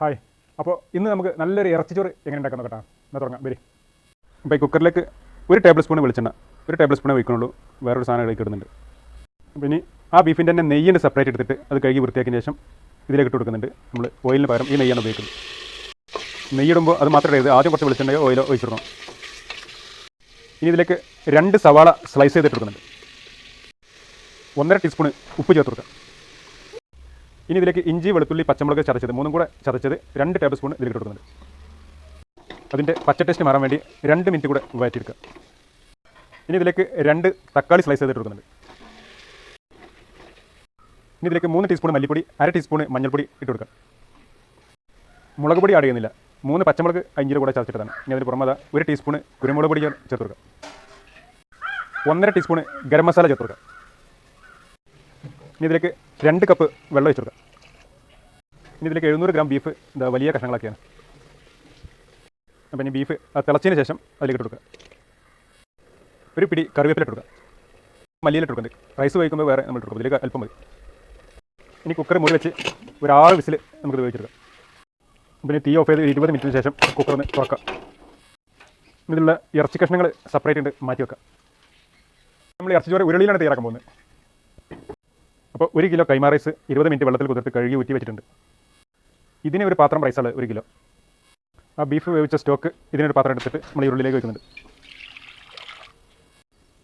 Hi അപ്പോൾ ഇന്ന് നമുക്ക് നല്ലൊരു ഇറച്ചിച്ചോറ് എങ്ങനെ ഉണ്ടാക്കാൻ നോക്കട്ടാ എന്നാൽ തുടങ്ങാം. വരി. അപ്പോൾ ഈ കുക്കറിലേക്ക് ഒരു ടേബിൾ സ്പൂൺ വെളിച്ചെണ്ണ ഒരു ടേബിൾ സ്പൂണേ വയ്ക്കുന്നുള്ളൂ വേറൊരു സാധനം ഇതിലേക്ക് ഇടുന്നുണ്ട്. അപ്പോൾ ഇനി ആ ബീഫിന്റെ തന്നെ നെയ്യിന്റെ സെപ്പറേറ്റ് എടുത്തിട്ട് അത് കഴുകി വൃത്തിയാക്കിയ ശേഷം ഇതിലേക്ക് ഇട്ട് കൊടുക്കുന്നുണ്ട്. നമ്മൾ ഓയിലിന് പകരം ഈ നെയ്യാണ് ഉപയോഗിക്കുന്നത്. നെയ്യിടുമ്പോൾ അത് മാത്രമേ ഇടരുത് ആദ്യം കുറച്ച് വെളിച്ചെണ്ണയോ ഓയിലോ ഒഴിച്ചിടണം. ഇനി ഇതിലേക്ക് രണ്ട് സവാള സ്ലൈസ് ചെയ്തിട്ട് കൊടുക്കുന്നുണ്ട്. ഒന്നര ടീസ്പൂൺ ഉപ്പ് ചേർത്ത് കൊടുക്കുക ഇനി ഇതിലേക്ക് ഇഞ്ചി വെളുത്തുള്ളി പച്ചമുളക് ചതച്ചത് മൂന്നും കൂടെ ചതച്ചത് രണ്ട് ടേബിൾ സ്പൂൺ ഇതിലേക്ക് കൊടുക്കുന്നുണ്ട് അതിന്റെ പച്ച ടേസ്റ്റ് മാറാൻ വേണ്ടി രണ്ട് മിനിറ്റ് കൂടെ വഴറ്റിയെടുക്കുക ഇനി ഇതിലേക്ക് രണ്ട് തക്കാളി സ്ലൈസ് ചെയ്തിട്ട് കൊടുക്കുന്നുണ്ട് ഇനി ഇതിലേക്ക് മൂന്ന് ടീസ്പൂൺ മല്ലിപ്പൊടി അര ടീസ്പൂൺ മഞ്ഞൾപ്പൊടി ഇട്ട് കൊടുക്കുക മുളക് പൊടി ആഡ് ചെയ്യുന്നില്ല. മൂന്ന് പച്ചമുളക് അഞ്ചിൽ കൂടെ ചതച്ചിട്ടതാണ്. ഇനി അതിന് പുറമെ ഒരു ടീസ്പൂൺ കുരുമുളക് പൊടി ചേർത്ത് കൊടുക്കുക. ഒന്നര ടീസ്പൂൺ ഗരം മസാല ചേർത്ത് കൊടുക്കുക. ഇനി ഇതിലേക്ക് രണ്ട് കപ്പ് വെള്ളം വെച്ചെടുക്കാം ഇനി ഇതിലേക്ക് എഴുന്നൂറ് ഗ്രാം ബീഫ് എന്താ വലിയ കഷ്ണങ്ങളൊക്കെയാണ്. അപ്പം ഇനി ബീഫ് തിളച്ചതിന് ശേഷം അതിലേക്ക് കൊടുക്കുക. ഒരു പിടി കറിവേപ്പില കൊടുക്കുക. മല്ലിയിലിട്ട് കൊടുക്കുന്നത് റൈസ് വയ്ക്കുമ്പോൾ വേറെ നമ്മൾ കൊടുക്കും. ഇതിലേക്ക് അല്പം മതി. ഇനി കുക്കർ മുറി വെച്ച് ഒരു ആറ് വിസിൽ നമുക്കിത് ഉപയോഗിച്ചെടുക്കാം പിന്നെ തീ ഓഫ് ചെയ്ത് ഇരുപത് മിനിറ്റിന് ശേഷം കുക്കർ ഒന്ന് തുറക്കാം. ഇതിലുള്ള ഇറച്ചി കഷ്ണങ്ങൾ സെപ്പറേറ്റ് ഉണ്ട് മാറ്റി വെക്കാം. നമ്മൾ ഇറച്ചി ചോറ് ഉരുളിയിലാണ് തയ്യാറാക്കാൻ പോകുന്നത്. അപ്പോൾ ഒരു കിലോ കൈമാ റൈസ് ഇരുപത് മിനിറ്റ് വെള്ളത്തിൽ കുതിർത്ത് കഴുകി ഊറ്റി വെച്ചിട്ടുണ്ട്. ഇതിന് ഒരു പാത്രം റൈസാണ് ഒരു കിലോ. ആ ബീഫ് വേവിച്ച സ്റ്റോക്ക് ഇതിനൊരു പാത്രം എടുത്തിട്ട് നമ്മൾ ഈ ഉള്ളിലേക്ക് വെക്കുന്നുണ്ട്.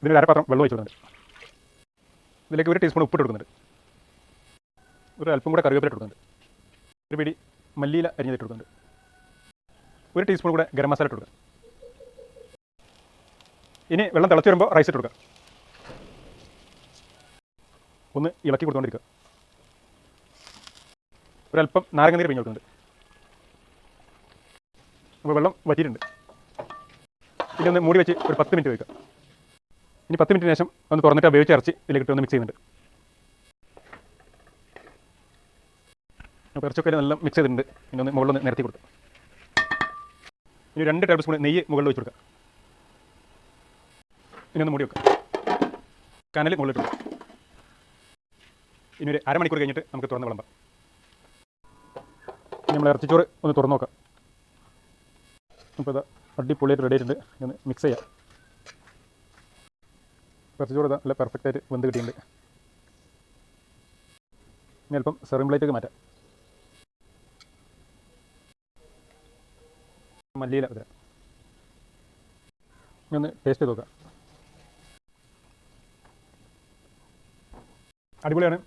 ഇതിനൊരു അരപാത്രം വെള്ളം വെച്ചിട്ടുണ്ട് ഇതിലേക്ക് ഒരു ടീസ്പൂൺ ഉപ്പിട്ട് കൊടുക്കുന്നുണ്ട്. ഒരു അല്പം കൂടെ കറിവേപ്പില കൊടുക്കുന്നുണ്ട്. ഒരു പിടി മല്ലിയില അരിഞ്ഞിട്ട് കൊടുക്കുന്നുണ്ട്. ഒരു ടീസ്പൂൺ കൂടെ ഗരം മസാല ഇട്ട് കൊടുക്കുക. ഇനി വെള്ളം തിളച്ച് വരുമ്പോൾ റൈസ് ഇട്ട് കൊടുക്കുക. ഒന്ന് ഇളക്കി കൊടുത്തുകൊണ്ടിരിക്കുക ഒരല്പം നാരങ്ങ നീര് പിഴിഞ്ഞ് കൊടുക്കുന്നുണ്ട് അപ്പോൾ വെള്ളം വറ്റിയിട്ടുണ്ട്. ഇനി ഒന്ന് മൂടി വെച്ച് ഒരു പത്ത് മിനിറ്റ് വയ്ക്കുക ഇനി പത്ത് മിനിറ്റിന് ശേഷം ഒന്ന് തുറന്നിട്ട് വേവിച്ച് ഇറച്ചി ഇതിലേക്ക് ഒന്ന് മിക്സ് ചെയ്യുന്നുണ്ട്. അപ്പോൾ ഇറച്ചൊക്കെ നല്ല മിക്സ് ചെയ്തിട്ടുണ്ട്. ഇനി ഒന്ന് മുകളിലൊന്ന് നിരത്തി കൊടുക്കുക ഇനി രണ്ട് ടേബിൾ സ്പൂൺ നെയ്യ് മുകളിൽ വെച്ച് കൊടുക്കുക ഇനി ഒന്ന് മൂടി വെക്കുക കനൽ മുകളിലിട്ട് കൊടുക്കുക ഇനി ഒരു അരമണിക്കൂർ കഴിഞ്ഞിട്ട് നമുക്ക് തുറന്ന് വിളമ്പാം. നമ്മൾ ഇറച്ചിച്ചോറ് ഒന്ന് തുറന്ന് നോക്കാം. അപ്പോൾ ഇതാ അടിപൊളിയായിട്ട് റെഡി ആയിട്ടുണ്ട്. ഇനി ഒന്ന് മിക്സ് ചെയ്യാം. ഇറച്ചിച്ചോറ് ഇതാ നല്ല പെർഫെക്റ്റ് ആയിട്ട് വെന്ത് കിട്ടിയിട്ടുണ്ട്. ഇനി അല്പം സെറിം പ്ലേറ്റൊക്കെ മാറ്റാം. മല്ലിയില ഇതിൽ ഇനി ഒന്ന് ടേസ്റ്റ് ചെയ്ത് നോക്കാം. അടിപൊളിയാണ്.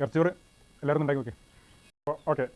ഇറച്ചിച്ചോറ് എല്ലാവരും ഉണ്ടാക്കി നോക്കി. ഓക്കെ.